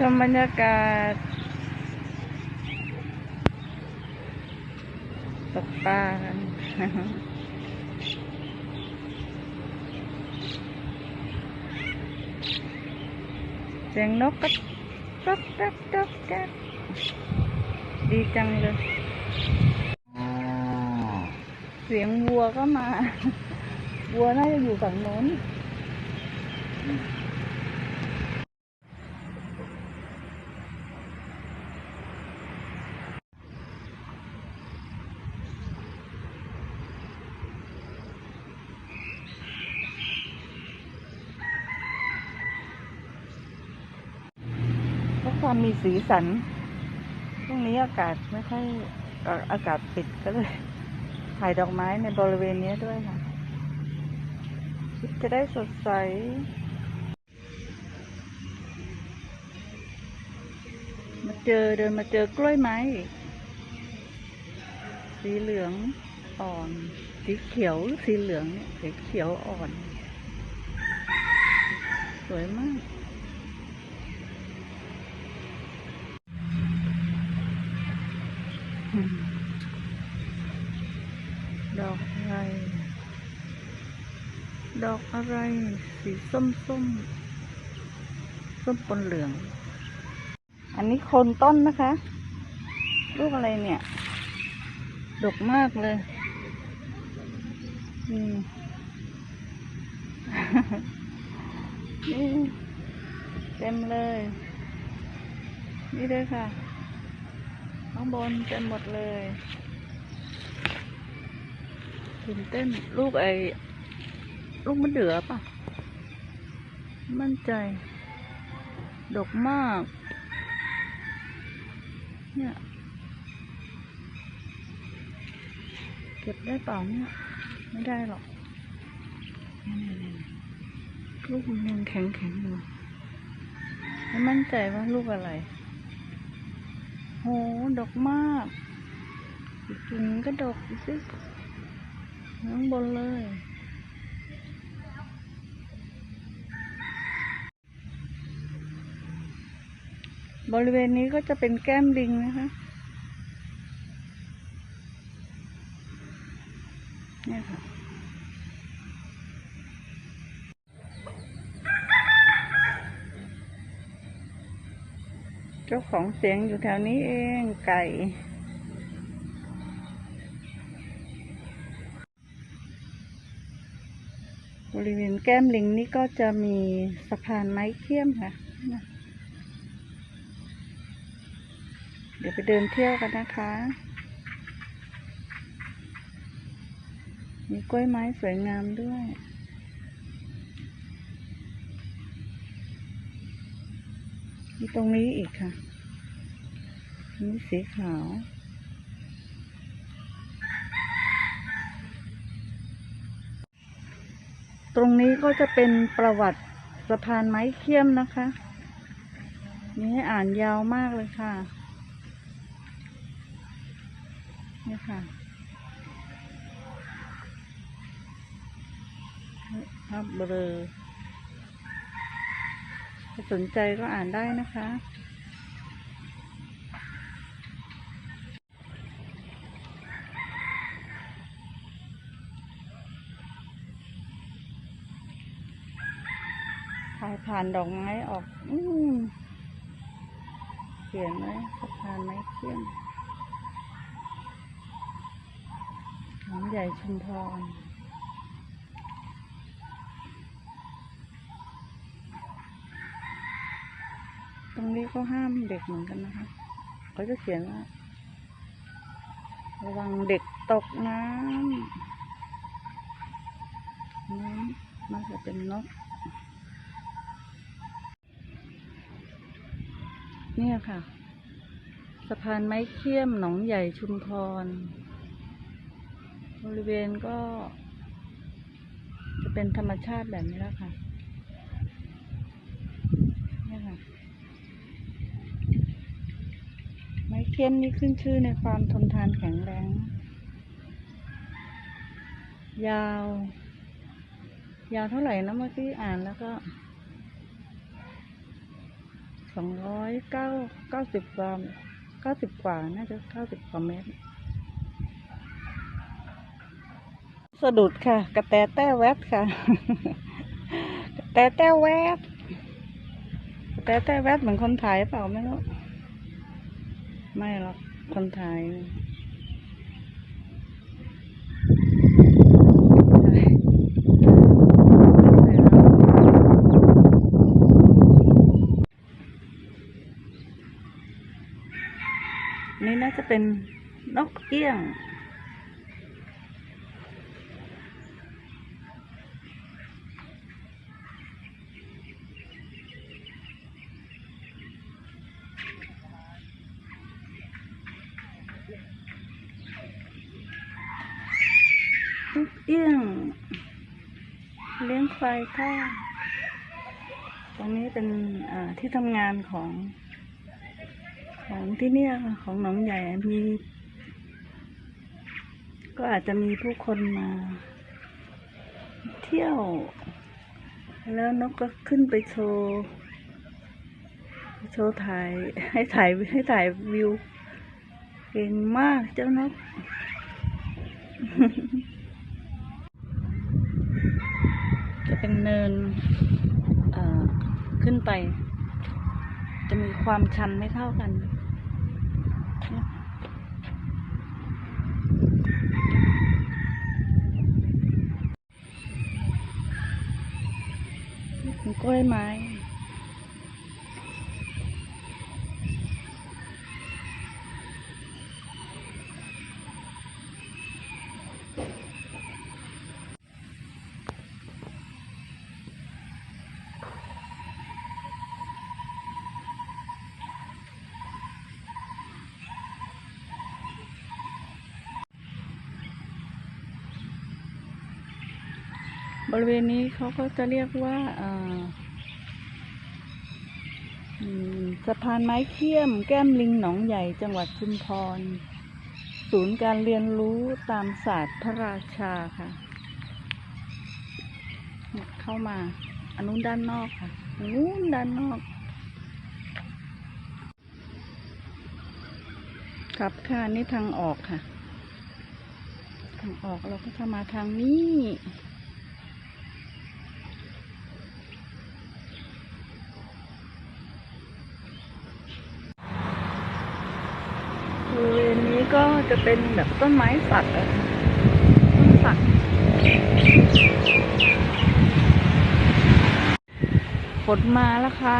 ชมบรรยากาศตกปลากันเสียงนกก็ก๊อกก๊อกก๊อกก๊อกดีจังเลย เสียงวัวก็มา วัวน่าจะอยู่ฝั่งโน้น ความมีสีสันช่วงนี้อากาศไม่ค่อยอากาศปิดก็เลยถ่ายดอกไม้ในบริเวณนี้ด้วยค่ะจะได้สดใสมาเจอเดินมาเจอกล้วยไม้สีเหลืองอ่อน สีเขียวสีเหลืองเนี่ยสีเขียวอ่อน สวยมาก อืม ดอกอะไร ดอกอะไร สีส้มส้มส้มปนเหลือง อันนี้โคนต้นนะคะ ลูกอะไรเนี่ย ดกมากเลยอืมนี่เต็มเลย นี่ด้วยค่ะ ข้างบนเต็มหมดเลยตื่นเต้นลูกไอ้ลูกมะเดือป่ะ มั่นใจ ดกมาก เนี่ย เก็บได้เปล่าเนี่ยไม่ได้หรอก ลูกมันยังแข็งแข็งอยู่ไม่มั่นใจว่าลูกอะไร หดกมากกิ่งก็ดกซิข้างบนเลย บริเวณนี้ก็จะเป็นแก้มลิงนะคะเนี่ยค่ะ จ้าของเสียงอยู่แถวนี้เองไก่ บริเวณแก้มลิงนี่ก็จะมีสะพานไม้เขี้ยมค่ะนะเดี๋ยวไปเดินเที่ยวกันนะคะ มีกล้วยไม้สวยงามด้วย มีตรงนี้อีกค่ะ นี่สีขาว ตรงนี้ก็จะเป็นประวัติสะพานไม้เขี้ยมนะคะมีให้อ่านยาวมากเลยค่ะ นี่ค่ะภาพเบลอ สนใจก็อ่านได้นะคะ ถ่ายผ่านดอกไม้ออก อืเขียนไว้สะพานไม้เขี้ยมหอมใหญ่ชุมพร ตรงนี้ก็ห้ามเด็กเหมือนกันนะคะเขาจะเขียนว่าระวังเด็กตกน้ำน้ำมันจะเป็นนกเนี่ยค่ะ สะพานไม้เขี้ยมหนองใหญ่ชุมพร บริเวณก็ จะเป็นธรรมชาติแบบนี้แล้วค่ะเนี่ยค่ะ ไม้ เขี้ยมนี่ขึ้นชื่อในความทนทานแข็งแรง ยาว ยาวเท่าไหร่นะเมื่อกี้อ่านแล้วก็สองร้อยเก้าเก้าสิบกว่าเก้าสิบกว่าน่าจะเก้าสิบกว่าเมตร สะดุดค่ะ กระแตแต้แวบค่ะ กระแตแต้แวบกระแตแต้แวบเหมือนคนถ่ายเปล่าไม่รู้ ไม่หรอกคนถ่ายนี่น่าจะเป็นนกเอี้ยง นก เอี้ยง เลี้ยงควายทอดตรงนี้เป็นที่ทำงานของ ของที่เนี่ยของหนองใหญ่มี ก็อาจจะมีผู้คนมา เที่ยว แล้วนกก็ขึ้นไปโชว์โชว์ถ่ายให้ถ่ายให้ถ่ายวิว เก่งมากเจ้านก จะเป็นเนินขึ้นไป จะมีความชันไม่เท่ากันกล้วยไม้ บริเวณนี้เขาก็จะเรียกว่าสะพานไม้เขี้ยม แก้มลิงหนองใหญ่จังหวัดชุมพร ศูนย์การเรียนรู้ตามศาสตร์พระราชาค่ะ เข้ามาอันนู้นด้านนอกค่ะอนนู้นด้านนอกครับค่ะนี่ทางออกค่ะ ทางออกเราก็จะมาทางนี้ บริเวณนี้ก็ จะเป็นแบบต้นไม้สักอะต้นสักฝนมาแล้วค่ะ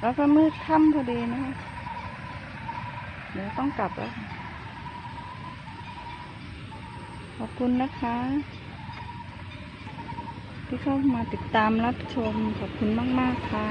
แล้วก็มืดค่ำพอดีนะคะ เดี๋ยวต้องกลับแล้ว ขอบคุณนะคะ ที่เข้ามาติดตามรับชมขอบคุณมาก ๆ ค่ะ